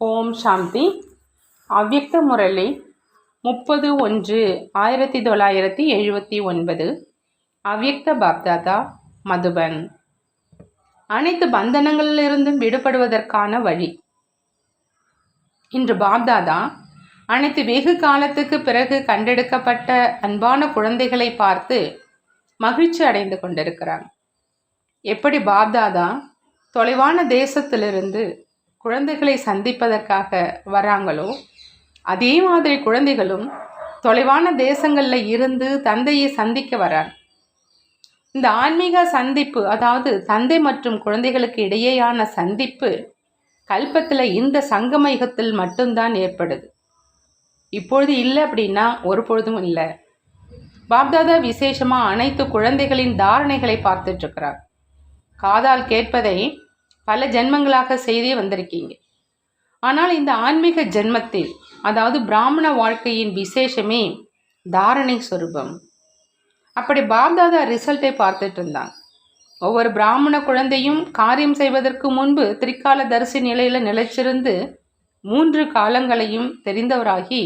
ஓம் சாந்தி. அவ்யக்த முரளி முப்பது ஒன்று ஆயிரத்தி தொள்ளாயிரத்தி எழுபத்தி ஒன்பது. அவ்யக்த பாப்தாதா மதுபன். அனைத்து பந்தனங்களிலிருந்தும் விடுபடுவதற்கான வழி. இன்று பாப்தாதா அனைத்து வெகு காலத்துக்கு பிறகு கண்டெடுக்கப்பட்ட அன்பான குழந்தைகளை பார்த்து மகிழ்ச்சி அடைந்து கொண்டிருக்கிறாங்க எப்படி பாப்தாதா தொலைவான தேசத்திலிருந்து குழந்தைகளை சந்திப்பதற்காக வராங்களோ அதே மாதிரி குழந்தைகளும் தொலைவான தேசங்களில் இருந்து தந்தையை சந்திக்க வரார் இந்த ஆன்மீக சந்திப்பு அதாவது தந்தை மற்றும் குழந்தைகளுக்கு இடையேயான சந்திப்பு கல்பத்தில் இந்த சங்கமயுகத்தில் மட்டும்தான் ஏற்படுது. இப்பொழுது இல்லை அப்படின்னா ஒரு பொழுதும் இல்லை. பாப்தாதா விசேஷமாக அனைத்து குழந்தைகளின் தாரணைகளை பார்த்துட்ருக்கிறார் காதால் கேட்பதை பல ஜென்மங்களாக செய்தே வந்திருக்கீங்க. ஆனால் இந்த ஆன்மீக ஜென்மத்தில் அதாவது பிராமண வாழ்க்கையின் விசேஷமே தாரணை சொரூபம். அப்படி பாப்தாதா ரிசல்ட்டை பார்த்துட்டு இருந்தாங்க. ஒவ்வொரு பிராமண குழந்தையும் காரியம் செய்வதற்கு முன்பு திரிகால தரிசி நிலையில் நிலைச்சிருந்து மூன்று காலங்களையும் தெரிந்தவராகி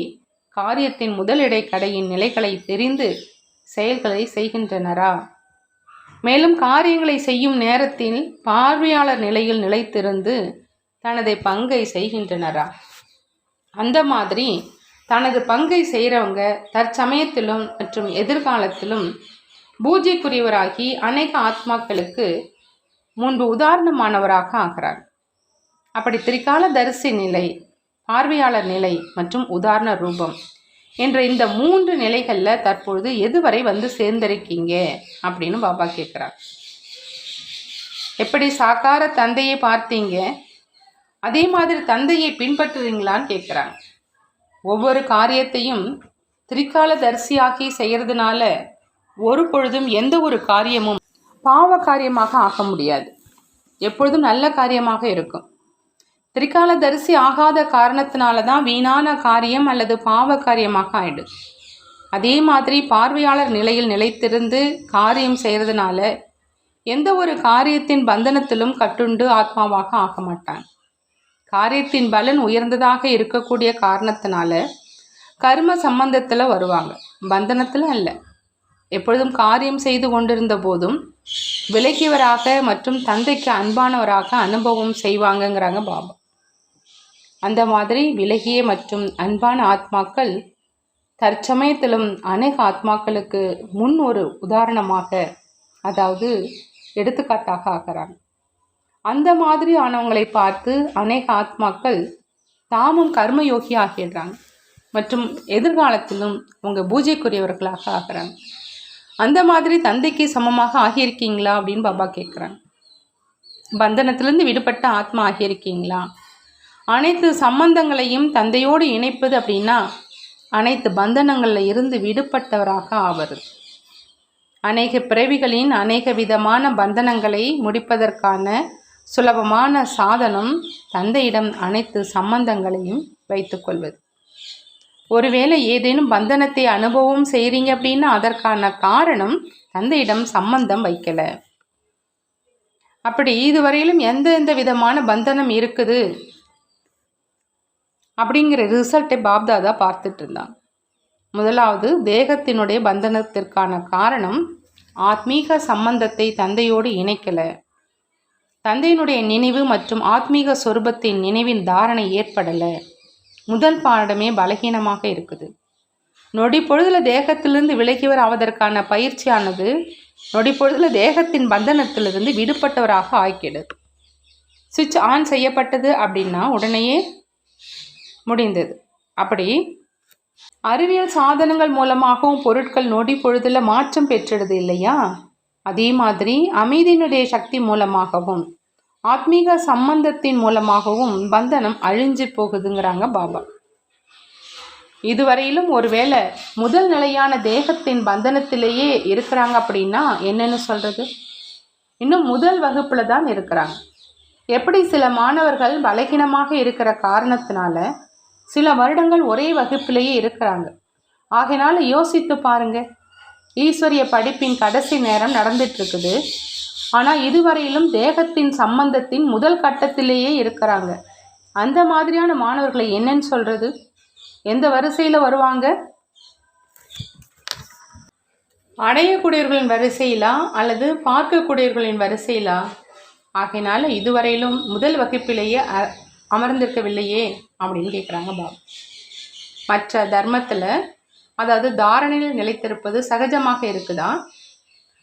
காரியத்தின் முதலிடை கடையின் நிலைகளை தெரிந்து செயல்களை செய்கின்றனரா? மேலும் காரியங்களை செய்யும் நேரத்தில் பார்வையாளர் நிலையில் நிலைத்திருந்து தனது பங்கை செய்கின்றனரா? அந்த மாதிரி தனது பங்கை செய்கிறவங்க தற்சமயத்திலும் மற்றும் எதிர்காலத்திலும் பூஜைக்குரியவராகி அநேக ஆத்மாக்களுக்கு முன்பு உதாரணமானவராக ஆகிறார். அப்படி திரிகால தரிசி நிலை பார்வையாளர் நிலை மற்றும் உதாரண ரூபம் என்ற இந்த மூன்று நிலைகளில் தற்பொழுது எதுவரை வந்து சேர்ந்திருக்கீங்க? அப்படின்னு பாபா கேட்குறார் எப்படி சாக்கார தந்தையை பார்த்தீங்க? அதே மாதிரி தந்தையை பின்பற்றுறீங்களான்னு கேட்குறாங்க ஒவ்வொரு காரியத்தையும் திரிகால தரிசியாகி செய்கிறதுனால ஒரு பொழுதும் எந்த ஒரு காரியமும் பாவ காரியமாக ஆக முடியாது. எப்பொழுதும் நல்ல காரியமாக இருக்கும். திரிகால தரிசி ஆகாத காரணத்தினால தான் வீணான காரியம் அல்லது பாவ காரியமாக ஆயிடுது. அதே மாதிரி பார்வையாளர் நிலையில் நிலைத்திருந்து காரியம் செய்கிறதுனால எந்த ஒரு காரியத்தின் பந்தனத்திலும் கட்டுண்டு ஆத்மாவாக ஆக மாட்டான். காரியத்தின் பலன் உயர்ந்ததாக இருக்கக்கூடிய காரணத்தினால கர்ம சம்பந்தத்தில் வருவாங்க. பந்தனத்தில் அல்ல. எப்பொழுதும் காரியம் செய்து கொண்டிருந்த போதும் விலகியவராக மற்றும் தந்தைக்கு அன்பானவராக அனுபவம் செய்வாங்கங்கிறாங்க பாபா. அந்த மாதிரி விலகிய மற்றும் அன்பான ஆத்மாக்கள் தற்சமயத்திலும் அநேக ஆத்மாக்களுக்கு முன் ஒரு உதாரணமாக அதாவது எடுத்துக்காட்டாக ஆகிறாங்க அந்த மாதிரி ஆனவங்களை பார்த்து அநேக ஆத்மாக்கள் தாமும் கர்மயோகி ஆகிடுறாங்க. மற்றும் எதிர்காலத்திலும் அவங்க பூஜைக்குரியவர்களாக ஆகிறாங்க. அந்த மாதிரி தந்தைக்கு சமமாக ஆகியிருக்கீங்களா அப்படின்னு பாபா கேட்குறாங்க பந்தனத்திலேருந்து விடுபட்ட ஆத்மா ஆகியிருக்கீங்களா? அனைத்து சம்பந்தங்களையும் தந்தையோடு இணைப்பது அப்படின்னா அனைத்து பந்தனங்களில் இருந்து விடுபட்டவராக ஆவது அநேக பிறவிகளின் அநேக விதமான பந்தனங்களை முடிப்பதற்கான சுலபமான சாதனம் தந்தையிடம் அனைத்து சம்பந்தங்களையும் வைத்துக்கொள்வது ஒருவேளை ஏதேனும் பந்தனத்தை அனுபவம் செய்கிறீங்க அப்படின்னா அதற்கான காரணம் தந்தையிடம் சம்பந்தம் வைக்கலை. அப்படி இதுவரையிலும் எந்த எந்த விதமான பந்தனம் இருக்குது? அப்படிங்கிற ரிசல்ட்டை பாப்தாதா பார்த்துட்டு இருந்தான் முதலாவது தேகத்தினுடைய பந்தனத்திற்கான காரணம் ஆத்மீக சம்பந்தத்தை தந்தையோடு இணைக்கலை. தந்தையினுடைய நினைவு மற்றும் ஆத்மீக சொரூபத்தின் நினைவின் தாரணை ஏற்படலை. முதல் பாடமே பலகீனமாக இருக்குது. நொடி பொழுதில் தேகத்திலிருந்து விலகியவர் ஆவதற்கான பயிற்சியானது நொடி பொழுதில் தேகத்தின் பந்தனத்திலிருந்து விடுபட்டவராக ஆக்கிடுது சுவிட்ச் ஆன் செய்யப்பட்டது அப்படின்னா உடனேயே முடிந்தது. அப்படி அறிவியல் சாதனங்கள் மூலமாகவும் பொருட்கள் நொடி பொழுதில் மாற்றம் பெற்றிடுது இல்லையா? அதே மாதிரி அமைதியினுடைய சக்தி மூலமாகவும் ஆத்மீக சம்பந்தத்தின் மூலமாகவும் பந்தனம் அழிஞ்சு போகுதுங்கிறாங்க பாபா. இதுவரையிலும் ஒருவேளை முதல் நிலையான தேகத்தின் பந்தனத்திலேயே இருக்கிறாங்க அப்படின்னா என்னன்னு சொல்கிறது இன்னும் முதல் வகுப்பில் தான் இருக்கிறாங்க. எப்படி சில மாணவர்கள் பலகீனமாக இருக்கிற காரணத்தினால சில வருடங்கள் ஒரே வகுப்பிலேயே இருக்கிறாங்க. ஆகையினால யோசித்து பாருங்க. ஈஸ்வரிய படிப்பின் கடைசி நேரம் நடந்துட்டு ஆனால் இதுவரையிலும் தேகத்தின் சம்பந்தத்தின் முதல் கட்டத்திலேயே இருக்கிறாங்க. அந்த மாதிரியான மாணவர்களை என்னன்னு சொல்கிறது எந்த வரிசையில் வருவாங்க? அடையக்கூடியவர்களின் வரிசையிலா? அல்லது பார்க்கக்கூடியவர்களின் வரிசையிலா? ஆகையினால இதுவரையிலும் முதல் வகுப்பிலேயே அ- அமர்ந்திருக்கவில்லையே அப்படின்னு கேட்குறாங்க பாபு. மற்ற தர்மத்தில் அதாவது தாரணையில் நிலைத்திருப்பது சகஜமாக இருக்குதா?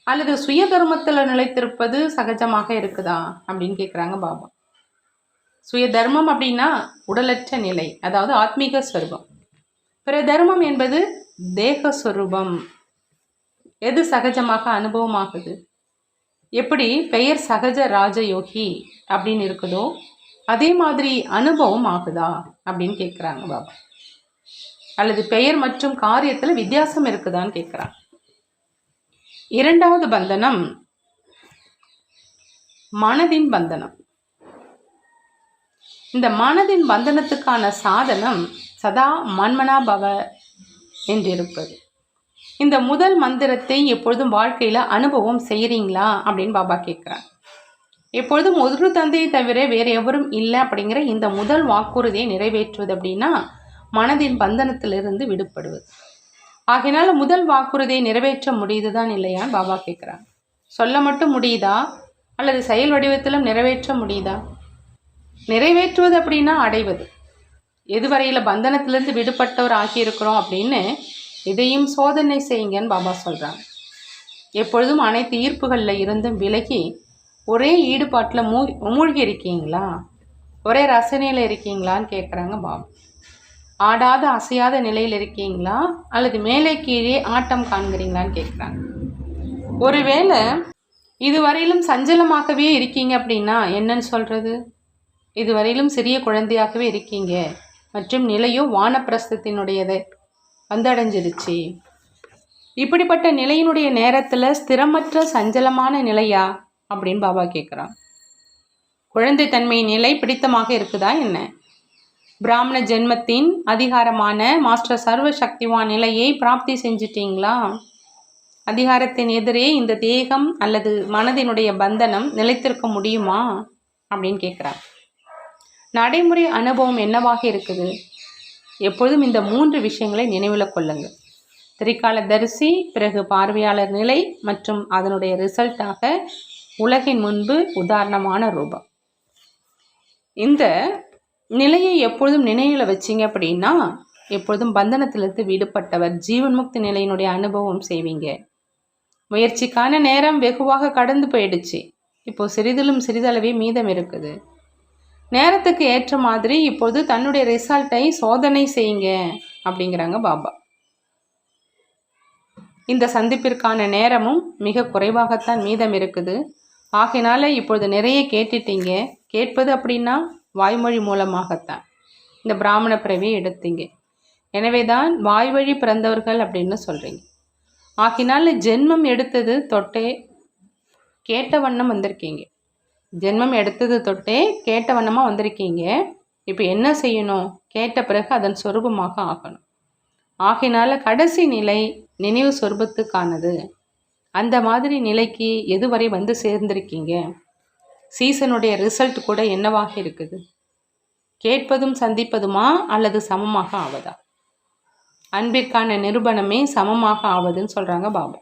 அல்லது சுய தர்மத்தில் நிலைத்திருப்பது சகஜமாக இருக்குதா? அப்படின்னு கேட்குறாங்க பாபா. சுய தர்மம் அப்படின்னா உடலற்ற நிலை அதாவது ஆத்மீக ஸ்வரூபம் பிற தர்மம் என்பது தேக ஸ்வரூபம் எது சகஜமாக அனுபவமாகுது? எப்படி பெயர் சகஜ ராஜயோகி அப்படின்னு இருக்குதோ அதே மாதிரி அனுபவம் ஆகுதா அப்படின்னு கேட்குறாங்க பாபா. அல்லது பெயர் மற்றும் காரியத்தில் வித்தியாசம் இருக்குதான்னு கேட்குறாங்க இரண்டாவது பந்தனம் மனதின் பந்தனம். இந்த மனதின் பந்தனத்துக்கான சாதனம் சதா மன்மனா பவ என்றிருப்பது. இந்த முதல் மந்திரத்தை எப்பொழுதும் வாழ்க்கையில் அனுபவம் செய்கிறீங்களா அப்படின்னு பாபா கேட்குறாங்க எப்பொழுதும் ஒரு தந்தையை தவிர வேறு எவரும் இல்லை அப்படிங்கிற இந்த முதல் வாக்குறுதியை நிறைவேற்றுவது அப்படின்னா மனதின் பந்தனத்திலிருந்து விடுபடுவது. ஆகினால முதல் வாக்குறுதியை நிறைவேற்ற முடியுதுதான் இல்லையான்னு பாபா கேட்குறாங்க சொல்ல மட்டும் முடியுதா? அல்லது செயல் வடிவத்திலும் நிறைவேற்ற முடியுதா? நிறைவேற்றுவது அப்படின்னா அடைவது. எதுவரையில் பந்தனத்திலிருந்து விடுபட்டவர் ஆகியிருக்கிறோம் அப்படின்னு இதையும் சோதனை செய்யுங்கன்னு பாபா சொல்கிறாங்க எப்பொழுதும் அனைத்து ஈர்ப்புகளில் இருந்தும் விலகி ஒரே ஈடுபாட்டில் மூ மூழ்கி இருக்கீங்களா ஒரே ரசனையில் இருக்கீங்களான்னு கேட்குறாங்க பாபு. ஆடாத அசையாத நிலையில் இருக்கீங்களா? அல்லது மேலே கீழே ஆட்டம் காண்கிறீங்களான்னு கேட்குறாங்க ஒருவேளை இதுவரையிலும் சஞ்சலமாகவே இருக்கீங்க அப்படின்னா என்னன்னு சொல்கிறது இதுவரையிலும் சிறிய குழந்தையாகவே இருக்கீங்க. மற்றும் நிலையோ வானப்பிரஸ்தத்தினுடையதை வந்தடைஞ்சிருச்சு இப்படிப்பட்ட நிலையினுடைய நேரத்தில் ஸ்திரமற்ற சஞ்சலமான நிலையா? அப்படின்னு பாபா கேட்குறான் குழந்தை தன்மையின் நிலை பிடித்தமாக இருக்குதா என்ன? பிராமண ஜென்மத்தின் அதிகாரமான மாஸ்டர் சர்வ சக்திவான் நிலையை பிராப்தி செஞ்சிட்டீங்களா? அதிகாரத்தின் எதிரே இந்த தேகம் அல்லது மனதினுடைய பந்தனம் நிலைத்திருக்க முடியுமா? அப்படின்னு கேட்குறார் நடைமுறை அனுபவம் என்னவாக இருக்குது? எப்பொழுதும் இந்த மூன்று விஷயங்களை நினைவில் கொள்ளுங்கள் திரிகால தரிசி பிறகு பார்வையாளர் நிலை மற்றும் அதனுடைய ரிசல்ட்டாக உலகின் முன்பு உதாரணமான ரூபம். இந்த நிலையை எப்பொழுதும் நினைவில் வச்சிங்க அப்படின்னா எப்பொழுதும் பந்தனத்திலிருந்து விடுபட்டவர் ஜீவன் முக்தி நிலையினுடைய அனுபவம் செய்வீங்க. முயற்சிக்கான நேரம் வெகுவாக கடந்து போயிடுச்சு. இப்போ சிறிதிலும் சிறிதளவே மீதம் இருக்குது. நேரத்துக்கு ஏற்ற மாதிரி இப்போது தன்னுடைய ரிசல்ட்டை சோதனை செய்யுங்க அப்படிங்கிறாங்க பாபா. இந்த சந்திப்பிற்கான நேரமும் மிக குறைவாகத்தான் மீதம் இருக்குது. ஆகையினால இப்பொழுது நிறைய கேட்டுட்டீங்க. கேட்பது அப்படின்னா வாய்மொழி மூலமாகத்தான். இந்த பிராமண பிறவியை எடுத்தீங்க. எனவே தான் வாய்வழி பிறந்தவர்கள் அப்படின்னு சொல்கிறீங்க ஆகினால ஜென்மம் எடுத்தது தொட்டே கேட்ட வண்ணம் வந்திருக்கீங்க. ஜென்மம் எடுத்தது தொட்டே கேட்ட வண்ணமாக வந்திருக்கீங்க. இப்போ என்ன செய்யணும்? கேட்ட பிறகு அதன் சொரூபமாக ஆகணும். ஆகினால கடைசி நிலை நினைவு சொரூபத்துக்கானது. அந்த மாதிரி நிலைக்கு எதுவரை வந்து சேர்ந்திருக்கீங்க? சீசனுடைய ரிசல்ட் கூட என்னவாக இருக்குது? கேட்பதும் சந்திப்பதுமா அல்லது சமமாக ஆவதா? அன்பிற்கான நிரூபணமே சமமாக ஆவதுன்னு சொல்கிறாங்க பாபா.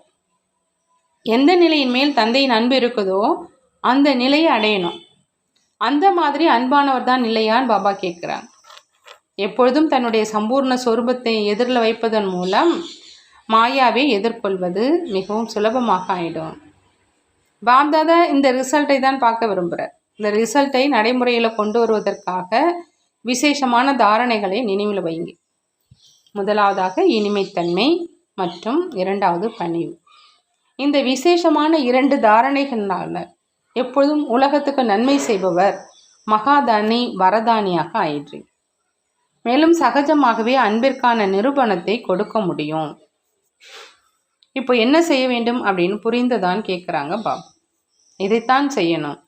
எந்த நிலையின் மேல் தந்தையின் அன்பு இருக்குதோ அந்த நிலையை அடையணும். அந்த மாதிரி அன்பானவர் தான் இல்லையான்னு பாபா கேட்குறாங்க. எப்பொழுதும் தன்னுடைய சம்பூர்ண சொரூபத்தை எதிரில் வைப்பதன் மூலம் மாயாவை எதிர்கொள்வது மிகவும் சுலபமாக ஆயிடும். பாப்தாதா இந்த ரிசல்ட்டை தான் பார்க்க விரும்புகிறார் இந்த ரிசல்ட்டை நடைமுறையில் கொண்டு வருவதற்காக விசேஷமான தாரணைகளை நினைவில் வைங்க முதலாவதாக இனிமைத்தன்மை மற்றும் இரண்டாவது பணிவு. இந்த விசேஷமான இரண்டு தாரணைகளால் எப்பொழுதும் உலகத்துக்கு நன்மை செய்பவர் மகாதானி வரதானியாக ஆயிற்று மேலும் சகஜமாகவே அன்பிற்கான நிரூபணத்தை கொடுக்க முடியும். இப்போ என்ன செய்ய வேண்டும் அப்படின்னு புரிந்ததான் கேட்குறாங்க பாபு. இதைத்தான் செய்யணும்.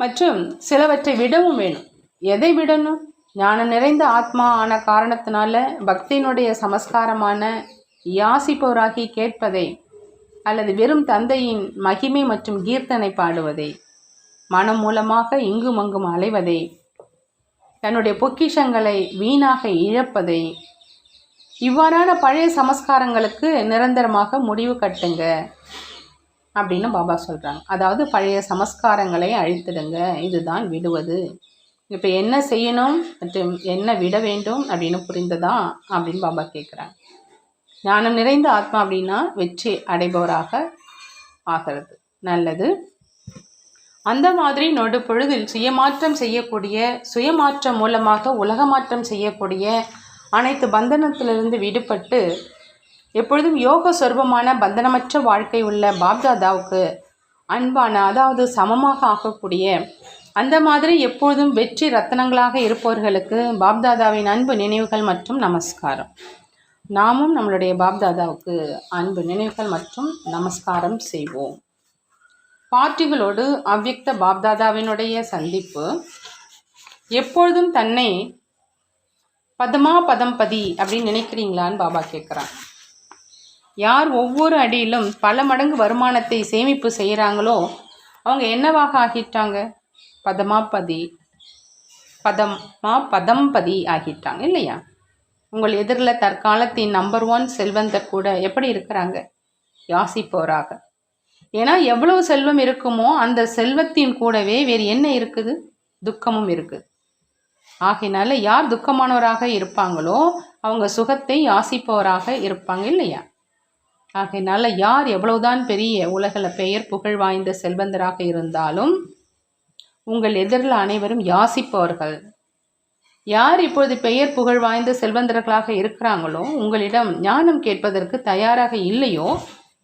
மற்றும் சிலவற்றை விடவும் வேணும். எதை விடணும்? ஞானம் நிறைந்த ஆத்மா ஆன காரணத்தினால பக்தியினுடைய சமஸ்காரமான யாசிப்பவராகி கேட்பதை அல்லது வெறும் தந்தையின் மகிமை மற்றும் கீர்த்தனை பாடுவதை மனம் மூலமாக இங்கும் அங்கும் அலைவதை தன்னுடைய பொக்கிஷங்களை வீணாக இழப்பதை இவ்வாறான பழைய சமஸ்காரங்களுக்கு நிரந்தரமாக முடிவு கட்டுங்க அப்படின்னு பாபா சொல்கிறாங்க அதாவது பழைய சமஸ்காரங்களை அழித்திடுங்க. இதுதான் விடுவது. இப்போ என்ன செய்யணும்? மற்றும் என்ன விட வேண்டும்? அப்படின்னு புரிந்ததா? அப்படின்னு பாபா கேட்குறாங்க ஞானம் நிறைந்த ஆத்மா அப்படின்னா வெற்றி அடைபவராக ஆகிறது. நல்லது. அந்த மாதிரி நொடு பொழுதில் சுயமாற்றம் செய்யக்கூடிய சுயமாற்றம் மூலமாக உலக மாற்றம் செய்யக்கூடிய அனைத்து பந்தனத்திலிருந்து விடுபட்டு எப்பொழுதும் யோக சொர்பமான பந்தனமற்ற வாழ்க்கை உள்ள பாப்தாதாவுக்கு அன்பான அதாவது சமமாக ஆகக்கூடிய அந்த மாதிரி எப்பொழுதும் வெற்றி ரத்தனங்களாக இருப்பவர்களுக்கு பாப்தாதாவின் அன்பு நினைவுகள் மற்றும் நமஸ்காரம். நாமும் நம்மளுடைய பாப்தாதாவுக்கு அன்பு நினைவுகள் மற்றும் நமஸ்காரம் செய்வோம். பாட்டிகளோடு அவ்யக்த பாப்தாதாவினுடைய சந்திப்பு எப்பொழுதும் தன்னை பதமா பதி அப்படின்னு நினைக்கிறீங்களான்னு பாபா கேட்குறான் யார் ஒவ்வொரு அடியிலும் பல மடங்கு வருமானத்தை சேமிப்பு செய்கிறாங்களோ அவங்க என்னவாக ஆகிட்டாங்க? பதமாபதி பதமா பதம்பதி ஆகிட்டாங்க இல்லையா? உங்கள் எதிரில் தற்காலத்தின் நம்பர் ஒன் செல்வந்தர் கூட எப்படி இருக்கிறாங்க? யாசிப்போராக. ஏன்னா எவ்வளவு செல்வம் இருக்குமோ அந்த செல்வத்தின் கூடவே வேறு என்ன இருக்குது? துக்கமும் இருக்குது. ஆகையினால யார் துக்கமானவராக இருப்பாங்களோ அவங்க சுகத்தை யாசிப்பவராக இருப்பாங்க இல்லையா? ஆகையினால யார் எவ்வளவுதான் பெரிய உலகில் பெயர் புகழ் வாய்ந்த செல்வந்தராக இருந்தாலும் உங்கள் எதிரில் அனைவரும் யாசிப்பவர்கள். யார் இப்பொழுது பெயர் புகழ் வாய்ந்த செல்வந்தர்களாக இருக்கிறாங்களோ உங்களிடம் ஞானம் கேட்பதற்கு தயாராக இல்லையோ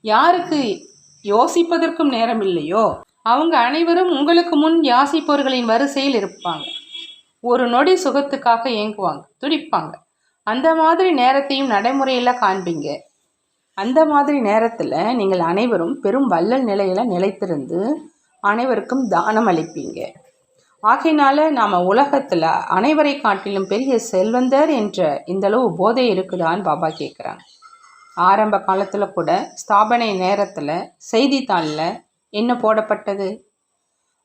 யாருக்கு யோசிப்பதற்கும் நேரம் இல்லையோ அவங்க அனைவரும் உங்களுக்கு முன் யாசிப்பவர்களின் வரிசையில் இருப்பாங்க. ஒரு நொடி சுகத்துக்காக ஏங்குவாங்க துடிப்பாங்க. அந்த மாதிரி நேரத்தையும் நடைமுறையில் காண்பீங்க. அந்த மாதிரி நேரத்தில் நீங்கள் அனைவரும் பெரும் வள்ளல் நிலையில் நிலைத்திருந்து அனைவருக்கும் தானம் அளிப்பீங்க. ஆகையினால நாம் உலகத்தில் அனைவரை காட்டிலும் பெரிய செல்வந்தர் என்ற இந்தளவு போதை இருக்குதான்னு பாபா கேட்குறாங்க ஆரம்ப காலத்தில் கூட ஸ்தாபனை நேரத்தில் செய்தித்தாளில் என்ன போடப்பட்டது?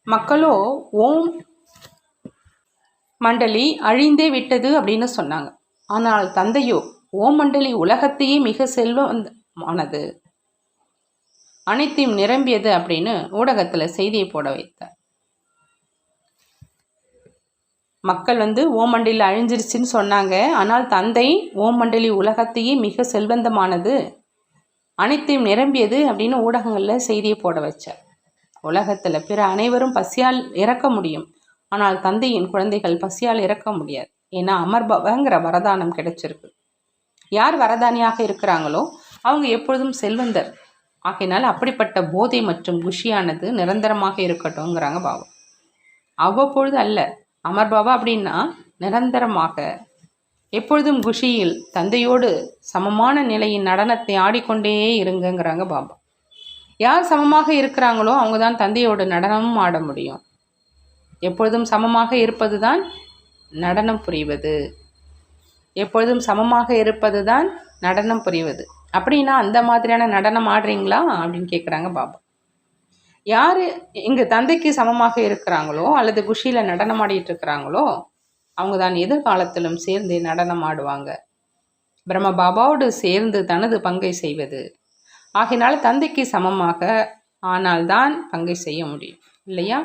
மக்களோ ஓம் மண்டலி அழிந்தே விட்டது அப்படின்னு சொன்னாங்க. ஆனால் தந்தையோ ஓம் மண்டலி உலகத்தையே மிக செல்வமானது அனைத்தையும் நிரம்பியது அப்படின்னு ஊடகத்தில் செய்தியை போட வைத்தார். மக்கள் வந்து ஓமண்டலி அழிஞ்சிருச்சுன்னு சொன்னாங்க. ஆனால் தந்தை ஓமண்டலி உலகத்தையே மிக செல்வந்தமானது. அனைத்தையும் நிரம்பியது அப்படின்னு ஊடகங்களில் செய்தியை போட வச்சார். உலகத்தில் பிற அனைவரும் பசியால் இறக்க முடியும். ஆனால் தந்தையின் குழந்தைகள் பசியால் இறக்க முடியாது. ஏன்னா அமர்பவங்கிற வரதானம் கிடைச்சிருக்கு. யார் வரதானியாக இருக்கிறாங்களோ அவங்க எப்பொழுதும் செல்வந்தர். ஆகையினால் அப்படிப்பட்ட போதை மற்றும் குஷியானது நிரந்தரமாக இருக்கட்டும்ங்கிறாங்க பாபா. அவ்வப்பொழுது அல்ல. அமர் பாபா அப்படின்னா நிரந்தரமாக. எப்பொழுதும் குஷியில் தந்தையோடு சமமான நிலையின் நடனத்தை ஆடிக்கொண்டே இருங்கங்கிறாங்க பாபா. யார் சமமாக இருக்கிறாங்களோ அவங்க தான் தந்தையோட நடனமும் ஆட முடியும். எப்பொழுதும் சமமாக இருப்பது தான் நடனம் புரிவது. எப்பொழுதும் சமமாக இருப்பது தான் நடனம் புரிவது. அப்படின்னா அந்த மாதிரியான நடனம் ஆடுறீங்களா? அப்படின்னு கேட்குறாங்க பாபா. யார் எங்கள் தந்தைக்கு சமமாக இருக்கிறாங்களோ அல்லது குஷியில் நடனம் ஆடிட்டு இருக்கிறாங்களோ அவங்க தான் எதிர்காலத்திலும் சேர்ந்து நடனம் ஆடுவாங்க. பிரம்ம பாபாவோடு சேர்ந்து தனது பங்கை செய்வது. ஆகையினால் தந்தைக்கு சமமாக ஆனால் தான் பங்கை செய்ய முடியும். இல்லையா?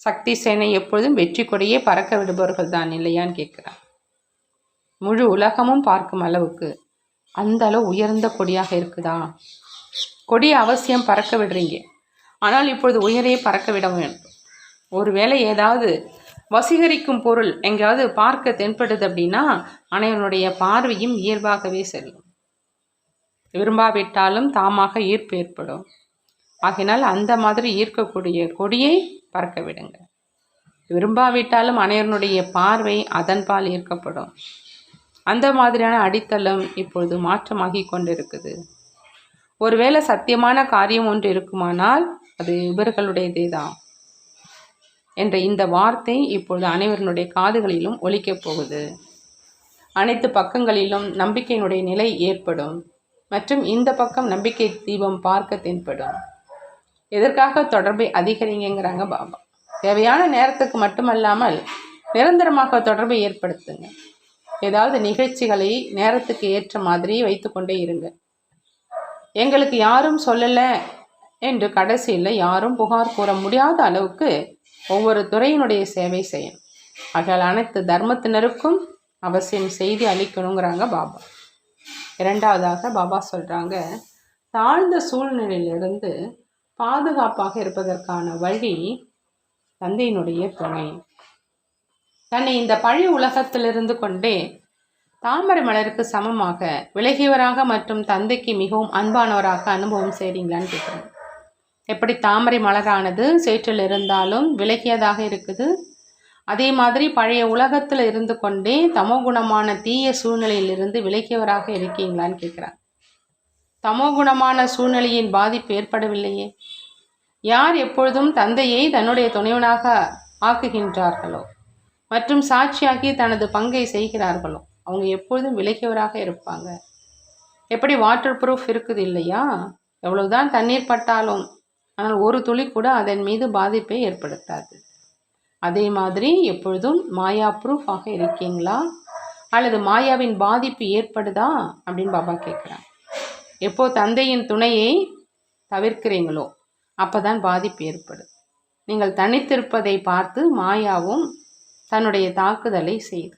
சக்தி சேனை எப்பொழுதும் வெற்றி கொடியே பறக்க விடுபவர்கள் தான் இல்லையான்னு கேட்குறான் முழு உலகமும் பார்க்கும் அளவுக்கு அந்த அளவு உயர்ந்த கொடியாக இருக்குதா? கொடியை அவசியம் பறக்க விடுறீங்க. ஆனால் இப்பொழுது உயரே பறக்க விட வேண்டும் ஒருவேளை ஏதாவது வசீகரிக்கும் பொருள் எங்கேயாவது பார்க்க தென்படுது அப்படின்னா அனைவனுடைய பார்வையும் இயல்பாகவே செல்லும். விரும்பாவிட்டாலும் தாமாக ஈர்ப்பு ஏற்படும். ஆகினால் அந்த மாதிரி ஈர்க்கக்கூடிய கொடியை பறக்க விடுங்க விரும்பாவிட்டாலும் அனைவருடைய பார்வை அதன்பால் ஈர்க்கப்படும். அந்த மாதிரியான அடித்தளம் இப்பொழுது மாற்றமாகி கொண்டிருக்குது. ஒருவேளை சத்தியமான காரியம் ஒன்று இருக்குமானால் அது இவர்களுடையதே தான் என்ற இந்த வார்த்தை இப்பொழுது அனைவருடைய காதுகளிலும் ஒலிக்கப் போகுது. அனைத்து பக்கங்களிலும் நம்பிக்கையினுடைய நிலை ஏற்படும். மற்றும் இந்த பக்கம் நம்பிக்கை தீபம் பார்க்க தென்படும். எதற்காக தொடர்பை அதிகரிங்கிறாங்க பாபா. தேவையான நேரத்துக்கு மட்டுமல்லாமல் நிரந்தரமாக தொடர்பை ஏற்படுத்துங்க. ஏதாவது நிகழ்ச்சிகளை நேரத்துக்கு ஏற்ற மாதிரி வைத்துக்கொண்டே இருங்க. எங்களுக்கு யாரும் சொல்லலை என்று கடைசியில் யாரும் புகார் கூற முடியாத அளவுக்கு ஒவ்வொரு துறையினுடைய சேவை செய்யணும். ஆகையால் அனைத்து தர்மத்தினருக்கும் அவசியம் செய்தி அளிக்கணுங்கிறாங்க பாபா. இரண்டாவதாக பாபா சொல்கிறாங்க தாழ்ந்த சூழ்நிலையிலிருந்து பாதுகாப்பாக இருப்பதற்கான வழி தந்தையினுடைய துணை. தன்னை இந்த பழி உலகத்திலிருந்து கொண்டே தாமரை மலருக்கு சமமாக விலகியவராக மற்றும் தந்தைக்கு மிகவும் அன்பானவராக அனுபவம் செய்கிறீங்களான்னு கேட்குறேன் எப்படி தாமரை மலரானது சேற்றில் இருந்தாலும் விலகியதாக இருக்குது. அதே மாதிரி பழைய உலகத்தில் இருந்து கொண்டே தமோகுணமான தீய சூழ்நிலையிலிருந்து விலகியவராக இருக்கீங்களான்னு கேட்குறாங்க தமோகுணமான சூழ்நிலையின் பாதிப்பு ஏற்படவில்லையே. யார் எப்பொழுதும் தந்தையை தன்னுடைய துணைவனாக ஆக்குகின்றார்களோ மற்றும் சாட்சியாகி தனது பங்கை செய்கிறார்களோ அவங்க எப்பொழுதும் விலகியவராக இருப்பாங்க. எப்படி வாட்டர் ப்ரூஃப் இருக்குது இல்லையா? எவ்வளவுதான் தண்ணீர் பட்டாலும் ஆனால் ஒரு துளி கூட அதன் மீது பாதிப்பை ஏற்படுத்தாது. அதே மாதிரி எப்பொழுதும் மாயா ப்ரூஃப் ஆக இருக்கீங்களா? அல்லது மாயாவின் பாதிப்பு ஏற்படுதா? அப்படின்னு பாபா கேட்குறாங்க. எப்போ தந்தையின் துணையை தவிர்க்கிறீங்களோ அப்போதான் பாதிப்பு ஏற்படும். நீங்கள் தனித்திருப்பதை பார்த்து மாயாவும் தன்னுடைய தாக்குதலை செய்து.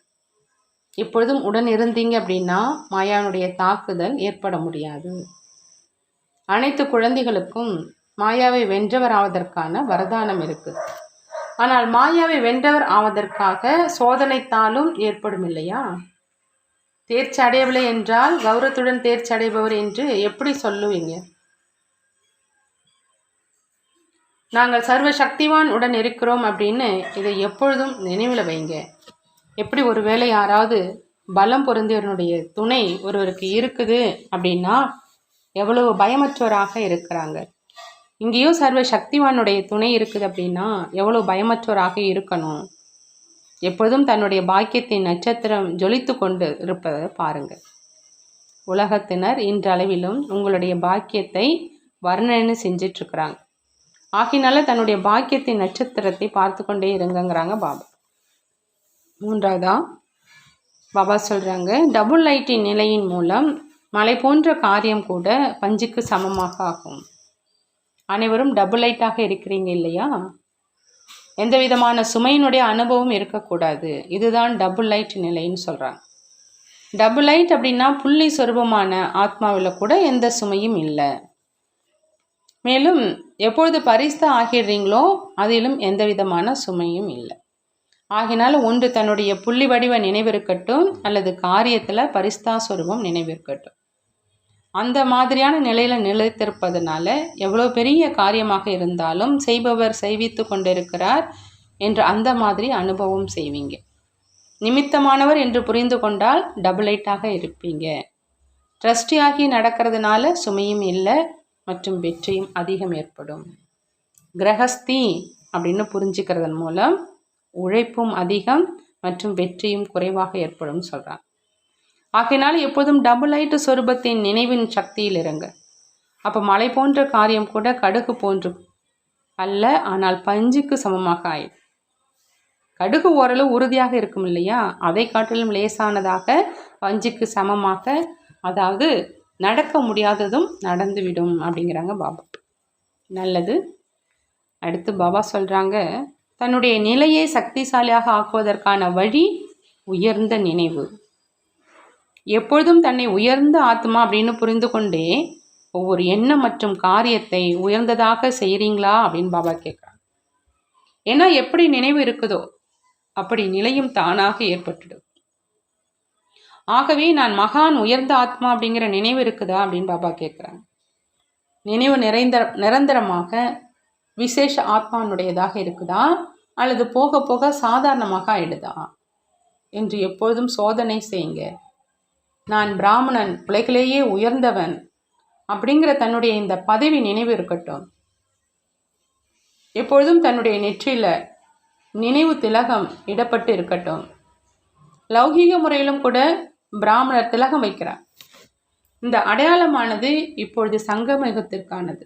இப்பொழுதும் உடன் இருந்தீங்க அப்படின்னா மாயாவுடைய தாக்குதல் ஏற்பட முடியாது. அனைத்து குழந்தைகளுக்கும் மாயாவை வென்றவர் ஆவதற்கான வரதானம் இருக்குது ஆனால் மாயாவை வென்றவர் ஆவதற்காக சோதனைத்தாலும் ஏற்படும் இல்லையா? தேர்ச்சி அடையவில்லை என்றால் கௌரவத்துடன் தேர்ச்சி அடைபவர் என்று எப்படி சொல்லுவீங்க? நாங்கள் சர்வ சக்திவான் உடன் இருக்கிறோம் அப்படின்னு இதை எப்பொழுதும் நினைவில் வைங்க. எப்படி ஒரு வேளை யாராவது பலம் பொருந்தியவனுடைய துணை ஒருவருக்கு இருக்குது அப்படின்னா எவ்வளவு பயமற்றவராக இருக்கிறாங்க. இங்கேயும் சர்வ சக்திவானுடைய துணை இருக்குது அப்படின்னா எவ்வளோ பயமற்றவராக இருக்கணும். எப்பொழுதும் தன்னுடைய பாக்கியத்தின் நட்சத்திரம் ஜொலித்து கொண்டு இருப்பதை பாருங்கள் உலகத்தினர் இன்றளவிலும் உங்களுடைய பாக்கியத்தை வர்ணனை செஞ்சிட்ருக்குறாங்க. ஆகினால தன்னுடைய பாக்கியத்தின் நட்சத்திரத்தை பார்த்து கொண்டே இருங்கங்கிறாங்க பாபா. மூன்றாவதா பாபா சொல்கிறாங்க டபுள் லைட்டின் நிலையின் மூலம் மலை போன்ற காரியம் கூட பஞ்சுக்கு சமமாக ஆகும். அனைவரும் டபுள் லைட்டாக இருக்கிறீங்க இல்லையா? எந்த விதமான சுமையினுடைய அனுபவம் இருக்கக்கூடாது. இதுதான் டபுள் லைட் நிலைன்னு சொல்கிறாங்க டபுள் லைட் அப்படின்னா புள்ளி சொரூபமான ஆத்மாவில் கூட எந்த சுமையும் இல்லை. மேலும் எப்பொழுது பரிஸ்தா ஆகிடுறீங்களோ அதிலும் எந்த விதமான சுமையும் இல்லை. ஆகினால் ஒன்று தன்னுடைய புள்ளி வடிவ நினைவிருக்கட்டும் அல்லது காரியத்தில் பரிஸ்தா சொரூபம் நினைவிருக்கட்டும் அந்த மாதிரியான நிலையில் நிலைத்திருப்பதனால எவ்வளோ பெரிய காரியமாக இருந்தாலும் செய்பவர் செய்வித்து கொண்டிருக்கிறார் என்று அந்த மாதிரி அனுபவம் செய்வீங்க. நிமித்தமானவர் என்று புரிந்து கொண்டால் டபுள் எயிட்டாக இருப்பீங்க. ட்ரஸ்டியாகி நடக்கிறதுனால சுமையும் இல்லை மற்றும் வெற்றியும் அதிகம் ஏற்படும். கிரகஸ்தி அப்படின்னு புரிஞ்சுக்கிறதன் மூலம் உழைப்பும் அதிகம் மற்றும் வெற்றியும் குறைவாக ஏற்படும் சொல்கிறான் ஆகையினால் எப்போதும் டபுள் லைட்டு சொரூபத்தின் நினைவின் சக்தியில் இருங்க அப்போ மலை போன்ற காரியம் கூட கடுகு போன்று அல்ல ஆனால் பஞ்சுக்கு சமமாக ஆயிடும் கடுகு ஓரளவு உறுதியாக இருக்கும் இல்லையா? அதை காட்டிலும் லேசானதாக பஞ்சுக்கு சமமாக அதாவது நடக்க முடியாததும் நடந்துவிடும் அப்படிங்கிறாங்க பாபா. நல்லது. அடுத்து பாபா சொல்கிறாங்க தன்னுடைய நிலையை சக்திசாலியாக ஆக்குவதற்கான வழி உயர்ந்த நினைவு. எப்பொழுதும் தன்னை உயர்ந்த ஆத்மா அப்படின்னு புரிந்து கொண்டே ஒவ்வொரு எண்ணம் மற்றும் காரியத்தை உயர்ந்ததாக செய்கிறீங்களா அப்படின்னு பாபா கேட்குறாங்க ஏன்னா எப்படி நினைவு இருக்குதோ அப்படி நிலையும் தானாக ஏற்பட்டுடும் ஆகவே நான் மகான் உயர்ந்த ஆத்மா அப்படிங்கிற நினைவு இருக்குதா? அப்படின்னு பாபா கேட்குறாங்க நினைவு நிறைந்த நிரந்தரமாக விசேஷ ஆத்மானுடையதாக இருக்குதா? அல்லது போக போக சாதாரணமாக ஆயிடுதா? என்று எப்பொழுதும் சோதனை செய்யுங்க. நான் பிராமணன் உலகிலேயே உயர்ந்தவன் அப்படிங்கிற தன்னுடைய இந்த பதவி நினைவு இருக்கட்டும். எப்பொழுதும் தன்னுடைய நெற்றியில் நினைவு திலகம் இடப்பட்டு இருக்கட்டும். லௌகீக முறையிலும் கூட பிராமணர் திலகம் வைக்கிறார். இந்த அடையாளமானது இப்பொழுது சங்கமயத்திற்கானது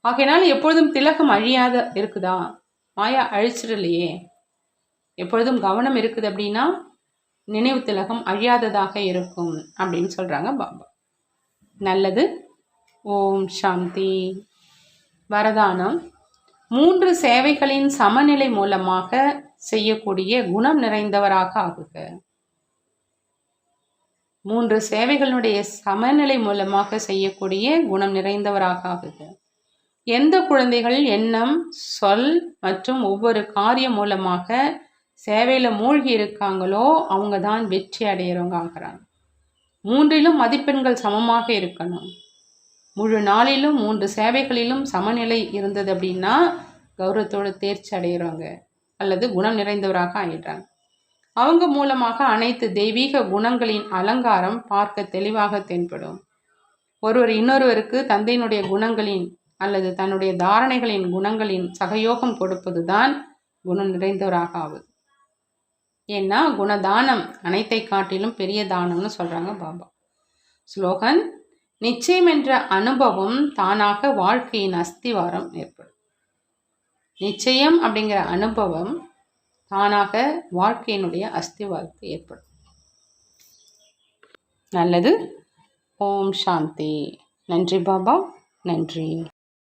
ஆகையினால் எப்பொழுதும் திலகம் அழியாத இருக்குதா? மாயா அழிச்சிடலையே. எப்பொழுதும் கவனம் இருக்குது அப்படின்னா நினைவு திலகம் அழியாததாக இருக்கும் அப்படின்னு சொல்கிறாங்க பாபா. நல்லது. ஓம் சாந்தி. வரதானம். மூன்று சேவைகளின் சமநிலை மூலமாக செய்யக்கூடிய குணம் நிறைந்தவராக ஆகுக. மூன்று சேவைகளுடைய சமநிலை மூலமாக செய்யக்கூடிய குணம் நிறைந்தவராக ஆகுக. எந்த குழந்தைகள் எண்ணம் சொல் மற்றும் ஒவ்வொரு காரியம் மூலமாக சேவையில் மூழ்கி இருக்காங்களோ அவங்க தான் வெற்றி அடையிறவங்க ஆகிறாங்க மூன்றிலும் மதிப்பெண்கள் சமமாக இருக்கணும். முழு நாளிலும் மூன்று சேவைகளிலும் சமநிலை இருந்தது அப்படின்னா கௌரவத்தோடு தேர்ச்சி அடைகிறவங்க அல்லது குணம் நிறைந்தவராக ஆகிடுறாங்க அவங்க மூலமாக அனைத்து தெய்வீக குணங்களின் அலங்காரம் பார்க்க தெளிவாக தென்படும். ஒருவர் இன்னொருவருக்கு தந்தையினுடைய குணங்களின் அல்லது தன்னுடைய தாரணைகளின் குணங்களின் சகயோகம் கொடுப்பது தான் குணம் நிறைந்தவராக ஆகுது ஏன்னா குணதானம் அனைத்தை காட்டிலும் பெரிய தானம்னு சொல்கிறாங்க பாபா. ஸ்லோகன் நிச்சயம் என்ற அனுபவம் தானாக வாழ்க்கையின் அஸ்திவாரம் ஏற்படும். நிச்சயம் அப்படிங்கிற அனுபவம் தானாக வாழ்க்கையினுடைய அஸ்திவாரத்தை ஏற்படும். நல்லது. ஓம் சாந்தி. நன்றி பாபா. நன்றி.